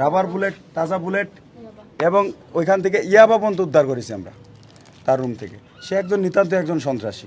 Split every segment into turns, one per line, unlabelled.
Rubber bullet তাজা bullet এবং ওইখান থেকে ইয়াবা পর্যন্ত উদ্ধার করেছি আমরা, তার রুম থেকে। সে একজন নিতান্ত একজন সন্ত্রাসী।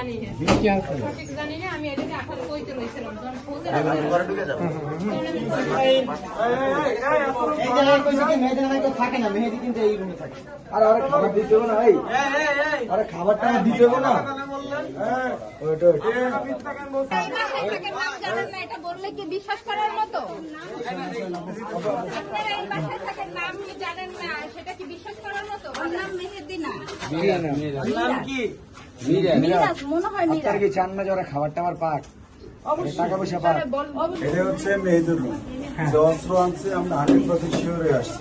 জানি
না
সঠিক জানি না আমি এটাকে আঠারো কইতে রয়েছিলাম
থাকে না মেহেদি কিন্তু এই রুমে থাকে আর ওরা খাবার দিতে না আরে খাবার টাবার দিতে না ওইটা ওইটা।
নাম জানেন না এটা বললে কি বিশ্বাস করার মতো আপনারা এই বাসায় থাকেন নাম কি জানেন না? সেটা কি বিশ্বাস করার মতো? নাম মেহেদি
নাম কি?
মিরাজ মনে হয়
আপনার
মিরাজ
কি চান না যে খাবার টাবার পাক? টাকা পয়সা পাক।
এটা হচ্ছে মেহেদুর রুম। যে অস্ত্র আনছে আমরা হান্ড্রেড পার্সেন্ট শিওর আসছি।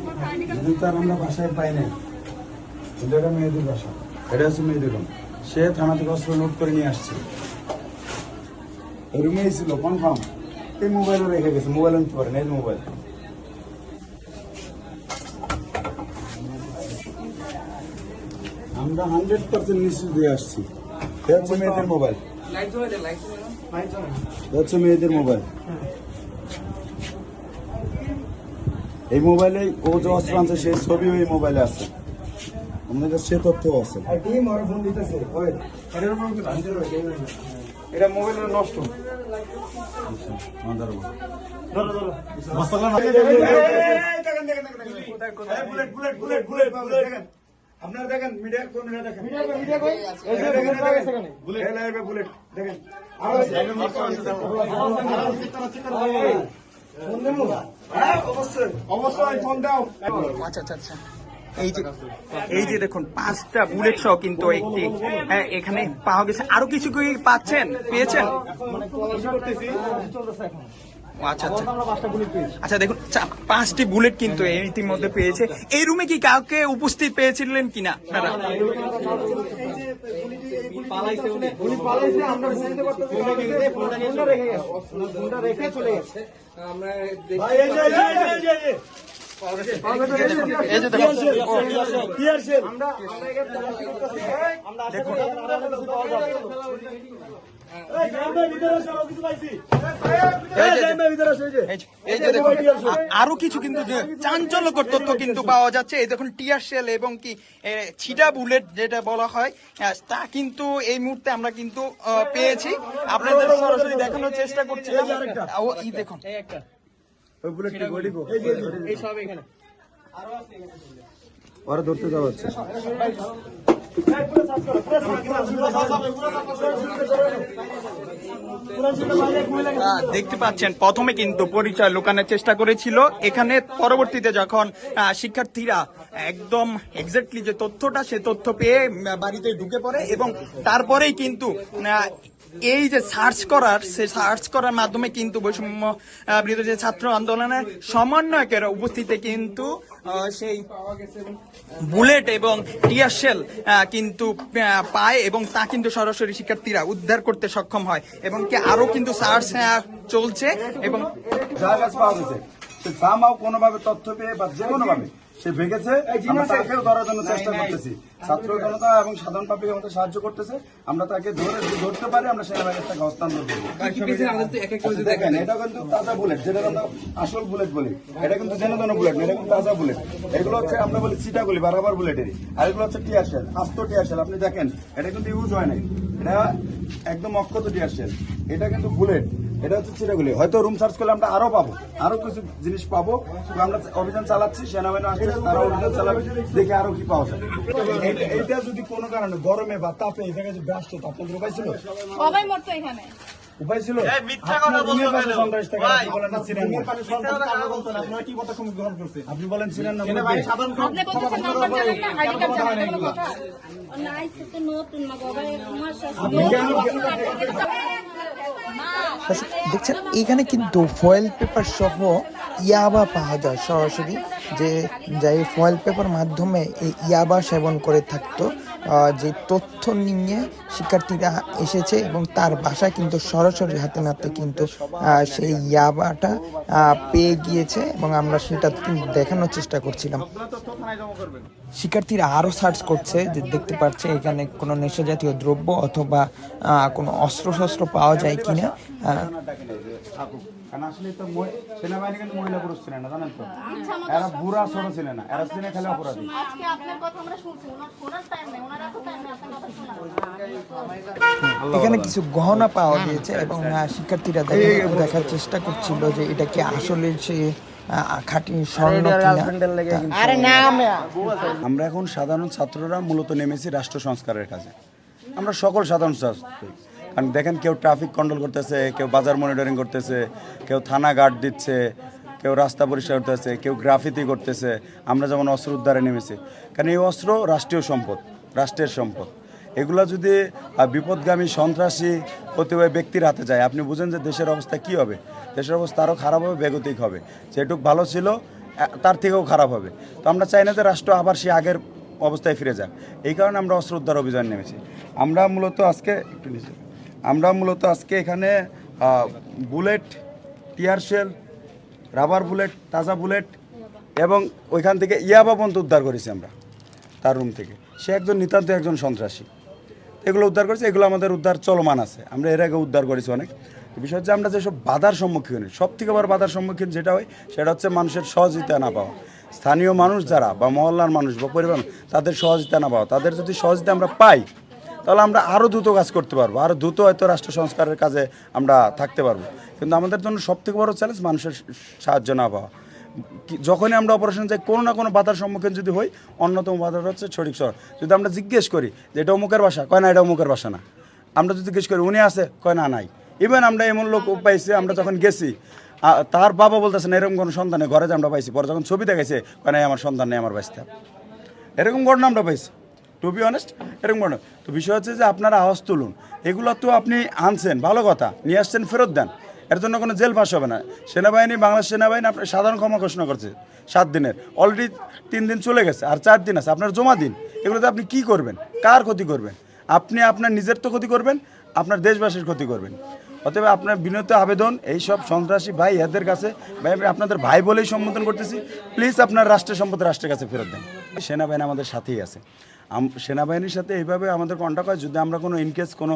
যদি তার আমরা বাসায় পাই নাই। কিন্তু এটা মেহেদুর বাসা। এটা হচ্ছে মেহেদুর রুম। সে থানা থেকে অস্ত্র লোড করে নিয়ে আসছে। রুমেই ছিল কনফার্ম এই মোবাইলও রেখে গেছে মোবাইল নিতে পারেন এই মোবাইল আমরা হান্ড্রেড পার্সেন্ট নিশ্চিত দিয়ে আসছি হচ্ছে মেয়েদের মোবাইল হচ্ছে মেয়েদের মোবাইল এই মোবাইলে ও যে অস্ত্র আনছে সেই ছবিও এই মোবাইলে আছে আমাদের কাছে সে তথ্য আছে
এটা মোবাইলটা নষ্ট
bullet bullet bullet bullet bullet আপনারা দেখেন মিডিয়া মিডিয়া দেখেন?
মিডিয়া কই এই যে
দেখেন,
বুলেট
দেখেন, এই লাইভে বুলেট দেখেন।
ফোন
হ্যাঁ, অবশ্যই। অবশ্যই ফোন দাও।
আচ্ছা আচ্ছা আচ্ছা। এই যে এই যে দেখুন পাঁচটা বুলেট সহ কিন্তু একটি হ্যাঁ, এখানে পাওয়া গেছে। আরও কিছু কি পাচ্ছেন? পেয়েছেন? আচ্ছা আচ্ছা।
আমরা পাঁচটা বুলেট পেয়েছি।
আচ্ছা দেখুন চা- পাঁচটি বুলেট কিন্তু এই ইতিমধ্যে পেয়েছে। এই রুমে কি কাউকে উপস্থিত পেয়েছিলেন কিনা?
আমরা
আরও কিছু কিন্তু চাঞ্চল্যকর তথ্য কিন্তু পাওয়া যাচ্ছে। এই দেখুন, টিয়ার সেল এবং কি ছিটা বুলেট যেটা বলা হয় তা কিন্তু এই মুহূর্তে আমরা কিন্তু পেয়েছি। আপনাদের সরাসরি দেখানোর চেষ্টা করছি ই দেখুন।
ওই বুলেট কি গড়ি গো ওরা ধরতে যাওয়া
দেখতে পাচ্ছেন, প্রথমে কিন্তু পরিচয় লুকানোর চেষ্টা করেছিল। এখানে পরবর্তীতে যখন শিক্ষার্থীরা একদম এক্স্যাক্টলি যে তথ্যটা, সে তথ্য পেয়ে বাড়িতে ঢুকে পড়ে এবং তারপরেই কিন্তু এই যে সার্চ করার, সে সার্চ করার মাধ্যমে কিন্তু বৈষম্য বিরোধী ছাত্র আন্দোলনের সমন্বয়কের উপস্থিতিতে কিন্তু সেই বুলেট এবং টিয়ার শেল কিন্তু পায় এবং তা কিন্তু সরাসরি শিক্ষার্থীরা উদ্ধার করতে সক্ষম হয় এবং কি আরও কিন্তু সার্চ চলছে এবং
যার কাছে পাওয়া গেছে, সে কোনোভাবে তথ্য পেয়ে বা যে কোনো ভাবে সে আমরা তাকেও ধরার জন্য চেষ্টা করতেছি। ছাত্র জনতা এবং সাধারণ পাবলিক আমাদের সাহায্য করতেছে। আমরা তাকে ধরে ধরতে পারি আমরা সেনাবাহিনীর তাকে হস্তান্তর করব দেখেন। এটা কিন্তু তাজা বুলেট যেটা আমরা আসল বুলেট বলি। এটা কিন্তু তেন বুলেট না এটা কিন্তু তাজা বুলেট এগুলো হচ্ছে আমরা বলি চিটা গুলি বারাবার বুলেটেরই আর এগুলো হচ্ছে টিয়ার শেল আস্ত টিয়ার শেল আপনি দেখেন এটা কিন্তু ইউজ হয় নাই। এটা একদম অক্ষত টিয়ার শেল এটা কিন্তু বুলেট এটা হচ্ছে চিটাগুলি হয়তো রুম সার্চ করলে আমরা আরও পাবো। আরও কিছু জিনিস পাবো। আমরা অভিযান চালাচ্ছি সেনাবাহিনী আসছে তারা অভিযান চালাবে দেখে আরও কি পাওয়া যায়। এইটা- এইটা যদি কোনো কারণে গরমে বা তাপে এই জায়গায় ব্যস্ত আপনাদের উপায় ছিল?
সবাই মরতো এখানে।
উপায় ছিল? আপনি বলেন ছিলেন না। আপনি?
কোনো
দেখছেন এখানে কিন্তু ফয়েল পেপার সহ ইয়াবা পাওয়া যায় সরাসরি, যে যাই ফয়েল পেপার মাধ্যমে এই ইয়াবা সেবন করে থাকতো। যে তথ্য নিয়ে শিক্ষার্থীরা এসেছে এবং তার বাসায় কিন্তু সরাসরি হাতে নাতে কিন্তু সেই ইয়াবাটা পেয়ে গিয়েছে এবং আমরা সেটা দেখানোর চেষ্টা করছিলাম শিক্ষার্থীরা আরও সার্চ করছে যে দেখতে পাচ্ছে এখানে কোনো নেশা জাতীয় দ্রব্য অথবা কোনো অস্ত্র শস্ত্র পাওয়া যায় কিনা।
কারণ আসলে তো সেনাবাহিনী কিন্তু মহিলা পুরুষ ছিলেন না জানেন তো? এরা বুড়া ছোট না এরা ছিলেন খালি অপরাধী।
এখানে কিছু গহনা পাওয়া গিয়েছে এবং শিক্ষার্থীরা দেখার চেষ্টা করছিল যে এটা কি আসলে সে খাঁটি স্বর্ণ
আমরা এখন সাধারণ ছাত্ররা মূলত নেমেছি রাষ্ট্র সংস্কারের কাজে। আমরা সকল সাধারণ ছাত্র কারণ দেখেন কেউ ট্রাফিক কন্ট্রোল করতেছে, কেউ বাজার মনিটরিং করতেছে, কেউ থানা গার্ড দিচ্ছে, কেউ রাস্তা পরিষ্কার করতেছে, কেউ গ্রাফিতি করতেছে। আমরা যেমন অস্ত্র উদ্ধারে নেমেছি। কারণ এই অস্ত্র রাষ্ট্রীয় সম্পদ, রাষ্ট্রের সম্পদ। এগুলো যদি বিপদগামী সন্ত্রাসী প্রতিভায় ব্যক্তির হাতে যায়, আপনি বুঝেন যে দেশের অবস্থা কি হবে? দেশের অবস্থা আরও খারাপ হবে, বেগতিক হবে। যেটুক ভালো ছিল তার থেকেও খারাপ হবে। তো আমরা চাই না যে রাষ্ট্র আবার সে আগের অবস্থায় ফিরে যাক। এই কারণে আমরা অস্ত্র উদ্ধার অভিযান নেমেছি। আমরা মূলত আজকে একটু নিচে। আমরা মূলত আজকে এখানে বুলেট, টিয়ার রাবার বুলেট, তাজা বুলেট এবং ওইখান থেকে ইয়াবা পর্যন্ত উদ্ধার করেছি আমরা, তার রুম থেকে। সে একজন নিতান্ত একজন সন্ত্রাসী। এগুলো উদ্ধার করেছি, এগুলো আমাদের উদ্ধার চলমান আছে। আমরা এর আগে উদ্ধার করেছি অনেক। বিষয় হচ্ছে আমরা যেসব বাধার সম্মুখীন হই সব থেকে বড় বাধার সম্মুখীন যেটা হয়, সেটা হচ্ছে মানুষের সহযোগিতা না পাওয়া। স্থানীয় মানুষ যারা বা মহল্লার মানুষ বা পরিবার তাদের সহযোগিতা না পাওয়া। তাদের যদি সহযোগিতা আমরা পাই তাহলে আমরা আরও দ্রুত কাজ করতে পারব। আরও দ্রুত হয়তো রাষ্ট্র সংস্কারের কাজে আমরা থাকতে পারব। কিন্তু আমাদের জন্য সব থেকে বড় চ্যালেঞ্জ মানুষের সাহায্য না পাওয়া। যখনই আমরা অপারেশন যাই, কোনো না কোনো বাধার সম্মুখীন যদি হই, অন্যতম বাধাটা হচ্ছে ছড়িক শহর। যদি আমরা জিজ্ঞেস করি যে এটা অমুকের বাসা? কয় না, এটা অমুকের বাসা না। আমরা যদি জিজ্ঞেস করি, উনি আছে? কয় না, নাই। ইভেন আমরা এমন লোক পাইছি, আমরা যখন গেছি তার বাবা বলতেছেন এরকম কোনো সন্তানে ঘরে যে আমরা পাইছি। পরে যখন ছবি দেখাইছে, কয় নাই আমার সন্তান নেই, আমার বাঁচতে এরকম ঘটনা আমরা পাইছি। টু বি অনেস্ট এরকম ঘটনা তো বিষয় হচ্ছে যে আপনারা আওয়াজ তুলুন। এগুলো তো আপনি আনছেন, ভালো কথা। নিয়ে আসছেন, ফেরত দেন। এর জন্য কোনো জেল পাস হবে না। সেনাবাহিনী, বাংলাদেশ সেনাবাহিনী আপনার সাধারণ ক্ষমা ঘোষণা করছে। সাত দিনের। অলরেডি তিন দিন চলে গেছে, আর চার দিন আছে। আপনার জমা দিন। এগুলোতে আপনি কি করবেন? কার ক্ষতি করবেন? আপনি আপনার নিজের তো ক্ষতি করবেন, আপনার দেশবাসীর ক্ষতি করবেন। অতএব আপনার বিনত আবেদন, এই সব সন্ত্রাসী ভাই, এদের কাছে, ভাই, আপনাদের ভাই বলেই সম্বোধন করতেছি। প্লিজ আপনার রাষ্ট্রের সম্পদ রাষ্ট্রের কাছে ফেরত দেন। সেনাবাহিনী আমাদের সাথেই আছে। সেনাবাহিনীর সাথে এইভাবে আমাদের কন্ট্যাক্ট হয় যদি আমরা কোনো ইনকেস কোনো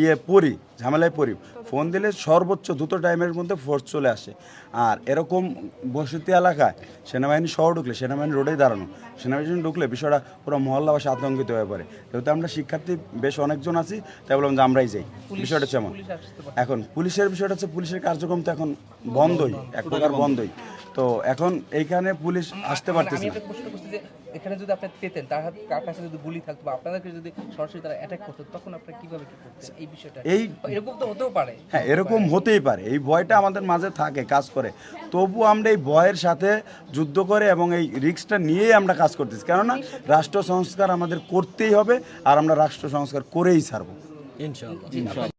ইয়ে পড়ি ঝামেলায় পড়ি ফোন দিলে সর্বোচ্চ দ্রুত টাইমের মধ্যে ফোর্স চলে আসে। আর এরকম বসতি এলাকায় সেনাবাহিনী শহর ঢুকলে সেনাবাহিনী রোডেই দাঁড়ানো সেনাবাহিনী ঢুকলে বিষয়টা পুরো মহল্লাবাসী আতঙ্কিত হয়ে পড়ে। যেহেতু আমরা শিক্ষার্থী বেশ অনেকজন আছি তাই বললাম যে আমরাই যাই। বিষয়টা হচ্ছে এমন। এখন পুলিশের বিষয়টা হচ্ছে পুলিশের কার্যক্রম তো এখন বন্ধই এক প্রকার বন্ধই। তো এখন এইখানে পুলিশ আসতে পারতেছে
এখানে যদি আপনি পেতেন তার হাত কার কাছে যদি গুলি থাকতো বা আপনাদেরকে যদি সরাসরি তারা অ্যাটাক করতো তখন আপনারা কীভাবে কি করতেন এই বিষয়টা?
এই
এরকম তো হতেও পারে।
হ্যাঁ এরকম হতেই পারে। এই ভয়টা আমাদের মাঝে থাকে কাজ করে। তবু আমরা এই ভয়ের সাথে যুদ্ধ করে এবং এই রিস্কটা নিয়েই আমরা কাজ করতেছি। কেননা রাষ্ট্র সংস্কার আমাদের করতেই হবে আর আমরা রাষ্ট্র সংস্কার করেই ছাড়বো।